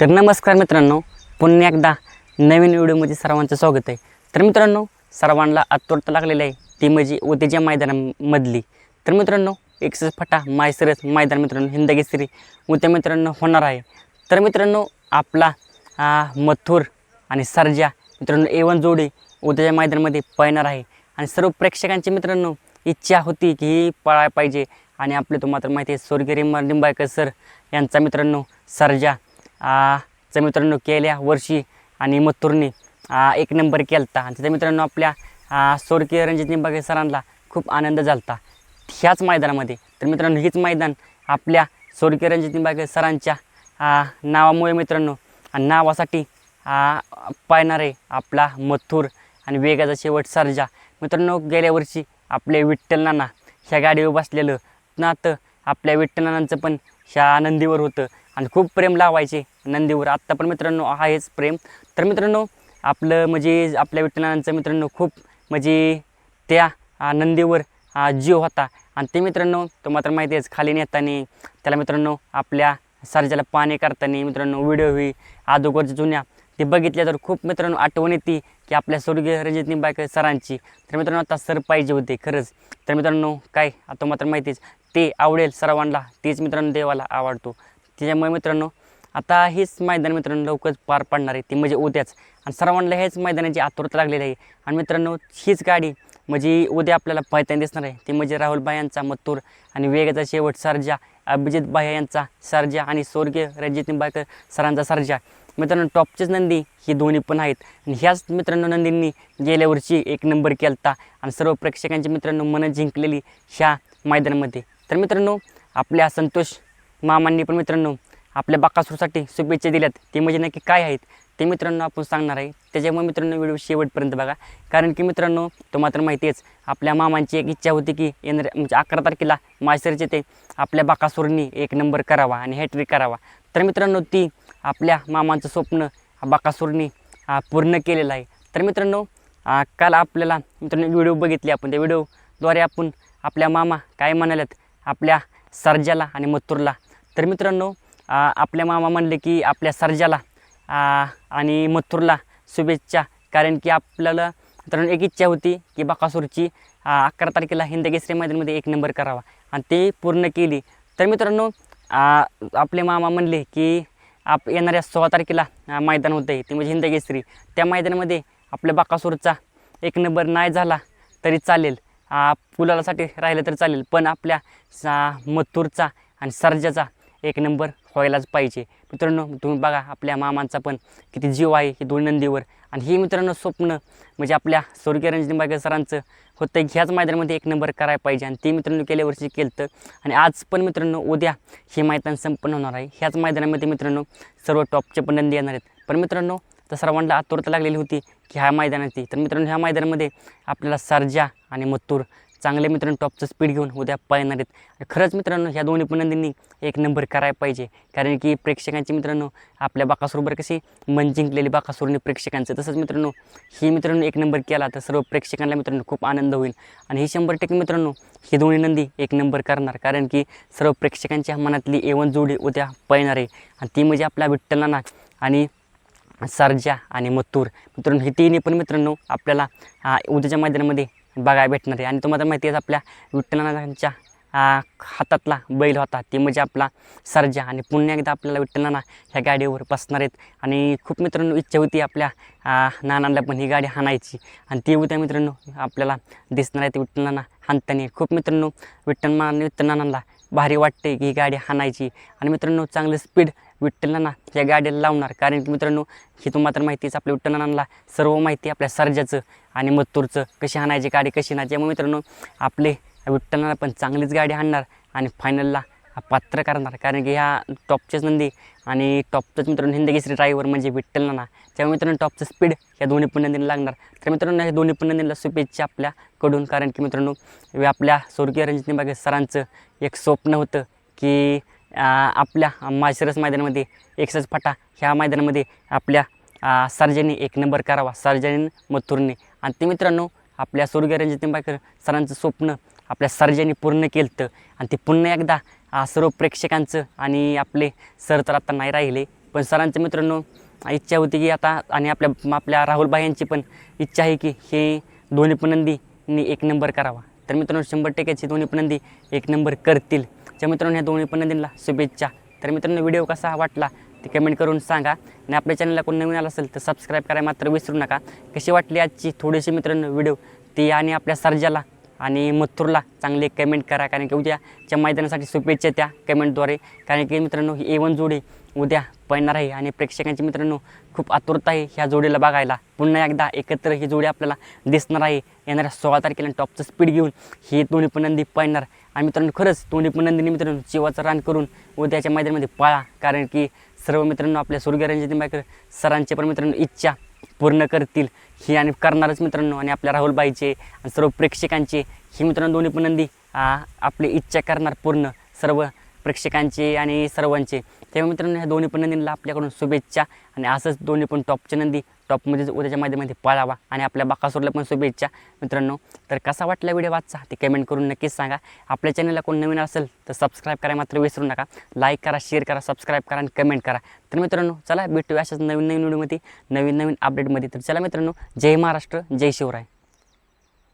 तर नमस्कार मित्रांनो पुन्हा एकदा नवीन व्हिडिओमध्ये सर्वांचं स्वागत आहे. तर मित्रांनो सर्वांना आतुरता लागलेलं आहे. ती म्हणजे उद्याच्या मैदानामधली. तर मित्रांनो एकसष्ट फटा मायसरस मैदान मित्रांनो हिंदगेसरी उद्या मित्रांनो होणार आहे. तर मित्रांनो आपला मथुर आणि सर्जा मित्रांनो एवन जोडी उद्याच्या मैदानामध्ये पळणार आहे. आणि सर्व प्रेक्षकांची मित्रांनो इच्छा होती की ही पळायला पाहिजे. आणि आपले तुम्हाला मात्र माहिती आहे स्वर्गीय निंबाळकर सर यांचा मित्रांनो सर्जा चा मित्रांनो गेल्या वर्षी आणि मथुरने एक नंबर केला होता आणि तिथे मित्रांनो आपल्या आ, स्वर्गीय रणजित निंबाळकर सरांना खूप आनंद झाला होता ह्याच मैदानामध्ये तर मित्रांनो हीच मैदान आपल्या स्वर्गीय रणजित निंबाळकर सरांच्या नावामुळे मित्रांनो आणि नावासाठी पाहणारे आपला मथुर आणि वेगाचा शेवट सर्जा. मित्रांनो गेल्या वर्षी आपले विठ्ठल नाना ह्या गाडीवर बसलेलं नातं आपल्या विठ्ठल नानांचं पण ह्या आनंदीवर होतं. आणि खूप प्रेम लावायचे नंदीवर. आत्ता पण मित्रांनो आहेच प्रेम. तर मित्रांनो आपलं म्हणजे आपल्या विठ्ठलांचं मित्रांनो खूप म्हणजे त्या नंदीवर जीव होता. आणि ते मित्रांनो तो मात्र माहिती आहेच खाली नेताना त्याला मित्रांनो आपल्या सर्जाला पाणी करताना मित्रांनो व्हिडिओ ही अगोदरच्या जुन्या ते बघितल्या तर खूप मित्रांनो आठवण येते की आपल्या स्वर्गीय रजत निंबाळकर सरांची. तर मित्रांनो आता सर पाहिजे होते खरंच. तर मित्रांनो काय आता मात्र माहितीच ते आवडेल सर्वांना तेच मित्रांनो देवाला आवडतो. त्याच्यामुळे मित्रांनो आता हेच मैदान मित्रांनो लवकरच पार पाडणार आहे. ती म्हणजे उद्याच. आणि सर्वांना हेच मैदानाची आतुरता लागलेली आहे. आणि मित्रांनो हीच गाडी म्हणजे उद्या आपल्याला पाहताना दिसणार आहे. ती म्हणजे राहुलबाई यांचा मत्तूर आणि वेगाचा शेवट सर्जा अभिजित भाई यांचा सर्जा आणि स्वर्गीय रणजित निंबाळकर सरांचा सर्जा. मित्रांनो टॉपचेच नंदी ही दोन्ही पण आहेत. आणि ह्याच मित्रांनो नंदींनी गेल्या वर्षी एक नंबर केलता. आणि सर्व प्रेक्षकांची मित्रांनो मनं जिंकलेली ह्या मैदानामध्ये. तर मित्रांनो आपल्या संतोष मामांनी पण मित्रांनो आपल्या बाकासूरसाठी शुभेच्छा दिल्यात. ते म्हणजे नक्की काय आहेत ते मित्रांनो आपण सांगणार आहे. त्याच्यामुळे मित्रांनो व्हिडिओ शेवटपर्यंत बघा. कारण की मित्रांनो तो मात्र माहिती आहेच आपल्या मामांची एक इच्छा होती की येणाऱ्या म्हणजे अकरा तारखेला मायसरचे ते आपल्या बाकासूरनी एक नंबर करावा आणि हॅट्रिक करावा. तर मित्रांनो ती आपल्या मामांचं स्वप्न बाकासूरनी पूर्ण केलेलं आहे. तर मित्रांनो काल आपल्याला मित्रांनो व्हिडिओ बघितले आपण. त्या व्हिडिओद्वारे आपण आपल्या मामा काय म्हणाल्यात आपल्या सर्जाला आणि मथुरला तर मित्रांनो आपल्या मामा म्हणले की आपल्या सर्जाला आणि मथुरला शुभेच्छा. कारण की आपल्याला मित्रांनो एक इच्छा होती की बकासूरची अकरा तारखेला हिंदकेसरी मैदानमध्ये एक नंबर करावा. आणि ते पूर्ण केली. तर मित्रांनो आपले मामा म्हणले की आप येणाऱ्या सोळा तारखेला मैदान होतं आहे ते म्हणजे हिंदकेसरी त्या मैदानामध्ये आपल्या बाकासूरचा एक नंबर नाही झाला तरी चालेल. पुलालासाठी राहिलं तर चालेल. पण आपल्या सा मथुरचा आणि सर्जाचा एक नंबर व्हायलाच पाहिजे. मित्रांनो तुम्ही बघा आपल्या मामांचा पण किती जीव आहे हे दोन नंदीवर आणि हे मित्रांनो स्वप्न म्हणजे आपल्या स्वर्गीय रणजित बागे सरांचं होतं की ह्याच मैदानामध्ये एक नंबर करायला पाहिजे. आणि ते मित्रांनो गेल्या वर्षी केलं तर आणि आज पण मित्रांनो उद्या हे मैदान संपन्न होणार आहे. ह्याच मैदानामध्ये मित्रांनो सर्व टॉपचे पण नंदी येणार आहेत. पण मित्रांनो तर सर्वांना आतुरता लागलेली होती की ह्या मैदानाची. तर मित्रांनो ह्या मैदानामध्ये आपल्याला सर्जा आणि मत्तूर चांगले मित्रांनो टॉपचं स्पीड घेऊन उद्या पळणार आहेत. खरंच मित्रांनो ह्या दोन्ही पणंदींनी एक नंबर करायला पाहिजे. कारण की प्रेक्षकांची मित्रांनो आपल्या बाकासूरवर कशी मन जिंकलेली बाकासूरने प्रेक्षकांचं. तसंच मित्रांनो ही मित्रांनो एक नंबर केला तर सर्व प्रेक्षकांना मित्रांनो खूप आनंद होईल. आणि ही शंभर टक्के मित्रांनो ही दोन्ही नंदी एक नंबर करणार. कारण की सर्व प्रेक्षकांच्या मनातली एवन जोडी उद्या पळणार आहे. आणि ती म्हणजे आपल्या विठ्ठलांना आणि सर्जा आणि मत्तूर मित्रांनो हे तिन्ही पण मित्रांनो आपल्याला उद्याच्या मैदानामध्ये बघायला भेटणार आहे. आणि तुम्हाला माहिती आहे आपल्या विठ्ठलांच्या हातातला बैल होता. ते म्हणजे आपला सर्जा. आणि पुन्हा एकदा आपल्याला विठ्ठलांना ह्या गाडीवर बसणार आहेत. आणि खूप मित्रांनो इच्छा होती आपल्या नानांना पण ही गाडी हाणायची. आणि ती उद्या मित्रांनो आपल्याला दिसणार आहेत विठ्ठलांना हाणताना. खूप मित्रांनो विठ्ठल विठ्ठल नानांना भारी वाटते की ही गाडी हाणायची. आणि मित्रांनो चांगलं स्पीड विठ्ठलांना या गाडीला लावणार. कारण की मित्रांनो ही तुम्हाला तर माहितीच आपल्या विठ्ठलांना सर्व माहिती आपल्या सर्जाचं आणि मत्तूरचं कशी आणायची गाडी कशी आणायची मग मित्रांनो आपले विठ्ठलांना पण चांगलीच गाडी आणणार आणि फायनलला पात्र करणार. कारण की ह्या टॉपचेच नंदी आणि टॉपचंच मित्रांनो हिंदकेसरी ड्रायव्हर म्हणजे विठ्ठलांना त्यामुळे मित्रांनो टॉपचं स्पीड या दोन्ही पण नंदीला लागणार. तर मित्रांनो ह्या दोन्ही पण नंदीला शुभेच्छा आपल्याकडून. कारण की मित्रांनो आपल्या स्वर्गीय रणजित निंबागे सरांचं एक स्वप्न होतं की आपल्या माळशिरस मैदानामध्ये एकसच फाटा. ह्या मैदानामध्ये आपल्या आ, सर्जानी एक नंबर करावा. सर्जनी मथुरने. आणि ते मित्रांनो आपल्या स्वर्गीय रणजित निंबाळकर सरांचं स्वप्न आपल्या सर्जानी पूर्ण केलं तर आणि ते पुन्हा एकदा सर्व प्रेक्षकांचं आणि आपले सर तर आता नाही राहिले. पण सरांचं मित्रांनो इच्छा होती की आता आणि आपल्या आपल्या राहुलबाई यांची पण इच्छा आहे की हे दोन्ही पण एक नंबर करावा. तर मित्रांनो शंभर टक्क्याची दोन्ही पण नंदी एक नंबर करतील. त्या मित्रांनो ह्या दोन्ही पण दिनला शुभेच्छा. तर मित्रांनो व्हिडिओ कसा वाटला ते कमेंट करून सांगा. आणि आपल्या चॅनलला कोण नवीन आला असेल तर सबस्क्राईब करायला मात्र विसरू नका. कशी वाटली आजची थोडीशी मित्रांनो व्हिडिओ? ती आणि आपल्या सर्जाला आणि मथुरला चांगले कमेंट करा. कारण की उद्याच्या मैदानासाठी शुभेच्छा त्या कमेंटद्वारे कारण की मित्रांनो ही एवन जोडी उद्या पडणार आहे आणि प्रेक्षकांची मित्रांनो खूप आतुरता आहे ह्या जोडीला बघायला. पुन्हा एकदा एकत्र ही जोडी आपल्याला दिसणार आहे. येणाऱ्या सोळा तारखेला टॉपचं स्पीड घेऊन ही दोन्ही पण नंदी पळणार आणि मित्रांनो खरंच दोन्ही पण नंदीने मित्रांनो जीवाचं रान करून उद्याच्या मैदानामध्ये पळा. कारण की सर्व मित्रांनो आपल्या सूर्यरंजित निंबाळकर सरांचे पण मित्रांनो इच्छा पूर्ण करतील. ही आणि करणारच मित्रांनो आणि आपल्या राहुलबाईचे आणि सर्व प्रेक्षकांचे ही मित्रांनो दोन्ही पण नंदी आपली इच्छा करणार पूर्ण. सर्व प्रेक्षकांचे आणि सर्वांचे. तेव्हा मित्रांनो ह्या दोन्ही पण नंदींना आपल्याकडून शुभेच्छा. आणि असंच दोन्ही पण टॉपच्या नंदी टॉपमध्येच उद्याच्या मैदानामध्ये पळावा आणि आपल्या बाकासूरला पण शुभेच्छा. मित्रांनो तर कसा वाटला व्हिडिओ वाचचा ते कमेंट करून नक्कीच सांगा. आपल्या चॅनलला कोण नवीन असेल तर सबस्क्राईब करायला मात्र विसरू नका. लाईक करा शेअर करा सबस्क्राईब करा आणि कमेंट करा. तर मित्रांनो चला भेटूया अशाच नवीन नवीन व्हिडिओमध्ये नवीन नवीन अपडेटमध्ये तर चला मित्रांनो जय महाराष्ट्र जय शिवराय.